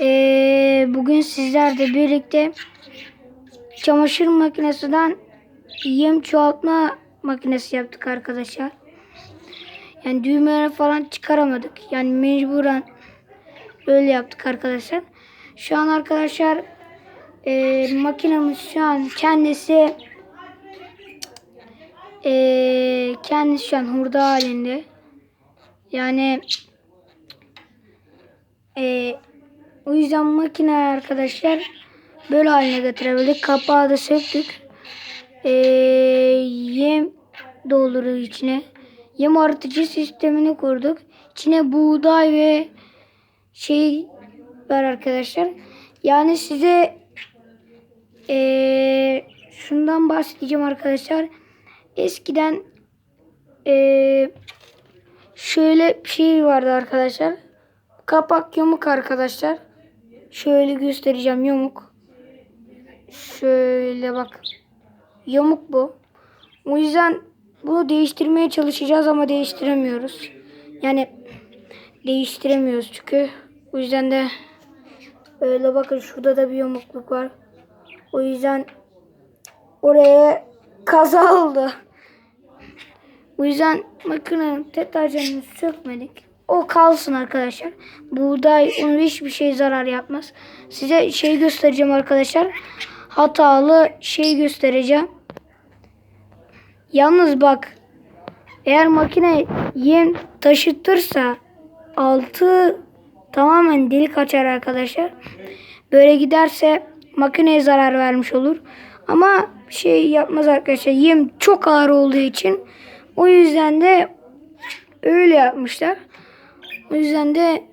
Ee, bugün sizlerle birlikte çamaşır makinesinden yem çoğaltma makinesi yaptık arkadaşlar. Yani düğmeleri falan çıkaramadık. Yani mecburen öyle yaptık arkadaşlar. Şu an arkadaşlar e, makinemiz şu an kendisi e, kendisi şu an hurda halinde. Yani e, o yüzden makine arkadaşlar böyle haline getirebildik. Kapağı da söktük. E, yem dolduruyor içine. Yem artıcı sistemini kurduk. İçine buğday ve şey var arkadaşlar. Yani size e, şundan bahsedeceğim arkadaşlar. Eskiden e, şöyle bir şey vardı arkadaşlar. Kapak yamuk arkadaşlar. Şöyle göstereceğim yamuk. Şöyle bak. Yamuk bu. O yüzden bunu değiştirmeye çalışacağız ama değiştiremiyoruz. Yani değiştiremiyoruz çünkü. O yüzden de öyle bakın şurada da bir yamukluk var. O yüzden oraya kaza oldu. Bu yüzden makinenin deterjanını sökmedik. O kalsın arkadaşlar. Buğday onun hiçbir şey zarar yapmaz. Size şey göstereceğim arkadaşlar. Hatalı şey göstereceğim. Yalnız bak eğer makine yem taşıtırsa altı tamamen delik açar arkadaşlar. Böyle giderse makineye zarar vermiş olur. Ama şey yapmaz arkadaşlar. Yem çok ağır olduğu için o yüzden de öyle yapmışlar. O yüzden de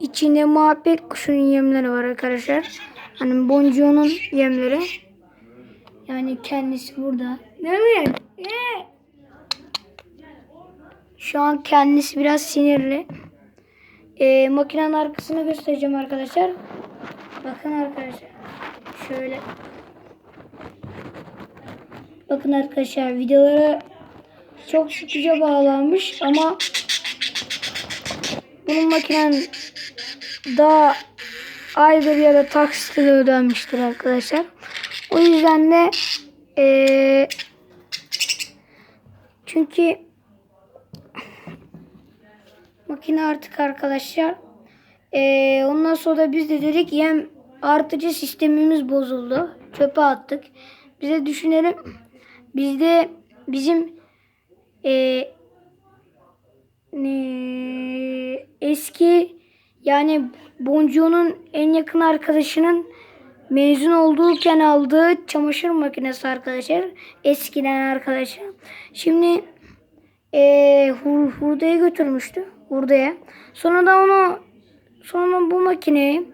içinde muhabbet kuşunun yemleri var arkadaşlar. Hani boncuğunun yemleri. Yani kendisi burada. Değil mi? Şu an kendisi biraz sinirli. Ee, makinenin arkasını göstereceğim arkadaşlar. Bakın arkadaşlar. Şöyle. Bakın arkadaşlar videolara çok sıkıca bağlanmış ama bunun makinen daha aydır ya da taksitle ödenmiştir arkadaşlar. O yüzden de eee, çünkü makine artık arkadaşlar eee, ondan sonra biz de dedik yem artıcı sistemimiz bozuldu. Çöpe attık. Bize düşünelim. Bizde bizim eee ne- eski yani Boncuğu'nun en yakın arkadaşının mezun olduğuken aldığı çamaşır makinesi arkadaşlar. Eskiden arkadaşlar. Şimdi eee hur, hurdaya götürmüştü. Hurdaya. Sonra da onu sonra bu makineyi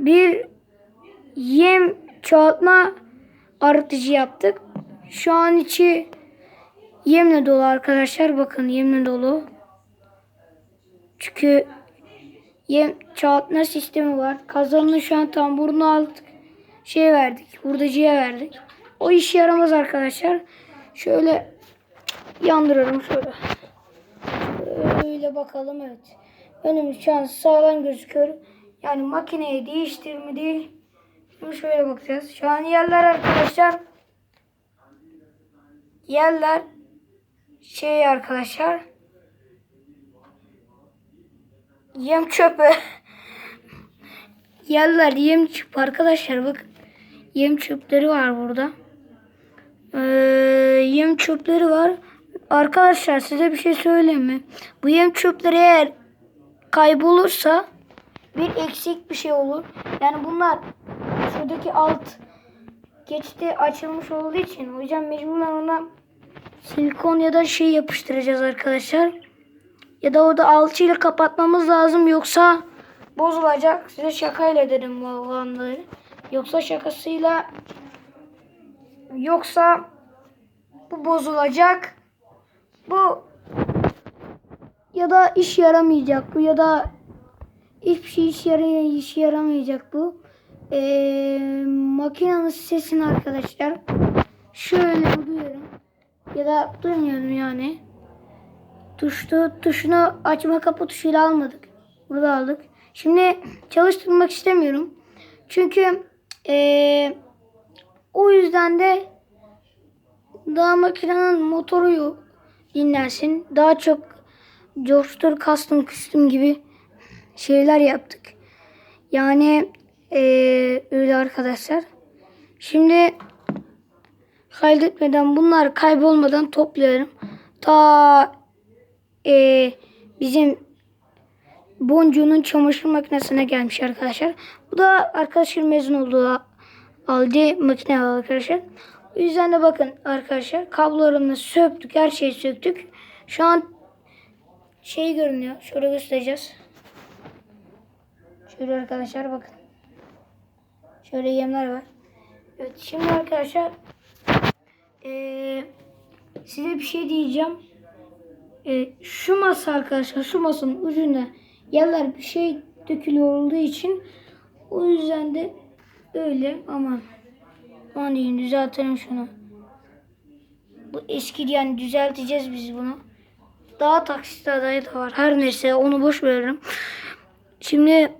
bir yem çoğaltma arıtıcı yaptık. Şu an içi Yemle dolu arkadaşlar. Bakın yemle dolu. Çünkü yem çoğaltma sistemi var. Kazanını şu an tamburunu aldık. Şey verdik. Hurdacıya verdik. O işe yaramaz arkadaşlar. Şöyle yandırıyorum şöyle. Öyle bakalım evet. Önümüz şu an sağlam gözüküyor. Yani makineyi değiştirme değil. Şimdi şöyle bakacağız. Şu an yerler arkadaşlar. Yerler şey arkadaşlar. Yem çöpü. Yerler yem çöpü arkadaşlar bak. Yem çöpleri var burada. Ee, yem çöpleri var. Arkadaşlar size bir şey söyleyeyim mi? Bu yem çöpleri eğer kaybolursa bir eksik bir şey olur. Yani bunlar şuradaki alt geçti açılmış olduğu için o yüzden mecburen ona silikon ya da şey yapıştıracağız arkadaşlar. Ya da orada alçıyla kapatmamız lazım yoksa bozulacak. Size şakayla dedim olanları. Yoksa şakasıyla yoksa bu bozulacak. Bu ya da iş yaramayacak bu ya da hiçbir şey iş, yaray iş yaramayacak bu. Ee, makinenin sesini arkadaşlar şöyle duyuyorum ya da duymuyorum yani. Tuştu, tuşunu açma kapı tuşuyla almadık. Burada aldık. Şimdi çalıştırmak istemiyorum. Çünkü eee, o yüzden de daha makinenin motoru yok. Dinlensin. Daha çok coştur custom custom gibi şeyler yaptık. Yani eee, öyle arkadaşlar. Şimdi kaydetmeden bunlar kaybolmadan topluyorum. Ta eee, bizim boncuğunun çamaşır makinesine gelmiş arkadaşlar. Bu da arkadaşlar mezun olduğu aldığı makine arkadaşlar. O yüzden de bakın arkadaşlar kablolarını söktük. Her şeyi söktük. Şu an şey görünüyor. Şöyle göstereceğiz. Şöyle arkadaşlar bakın. Şöyle yemler var. Evet şimdi arkadaşlar eee, size bir şey diyeceğim. Eee, şu masa arkadaşlar şu masanın ucuna yerler bir şey dökülüyor olduğu için o yüzden de öyle aman aman diyeyim düzeltelim şunu. Bu eski yani düzelteceğiz biz bunu. Daha taksit adayı da var. Her neyse onu boş veririm. Şimdi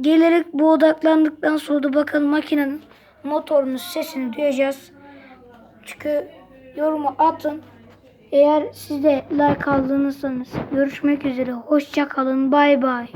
gelerek bu odaklandıktan sonra da bakalım makinenin motorunun sesini duyacağız. Çünkü yorumu atın. Eğer siz de like aldıysanız görüşmek üzere. Hoşça kalın. Bay bay.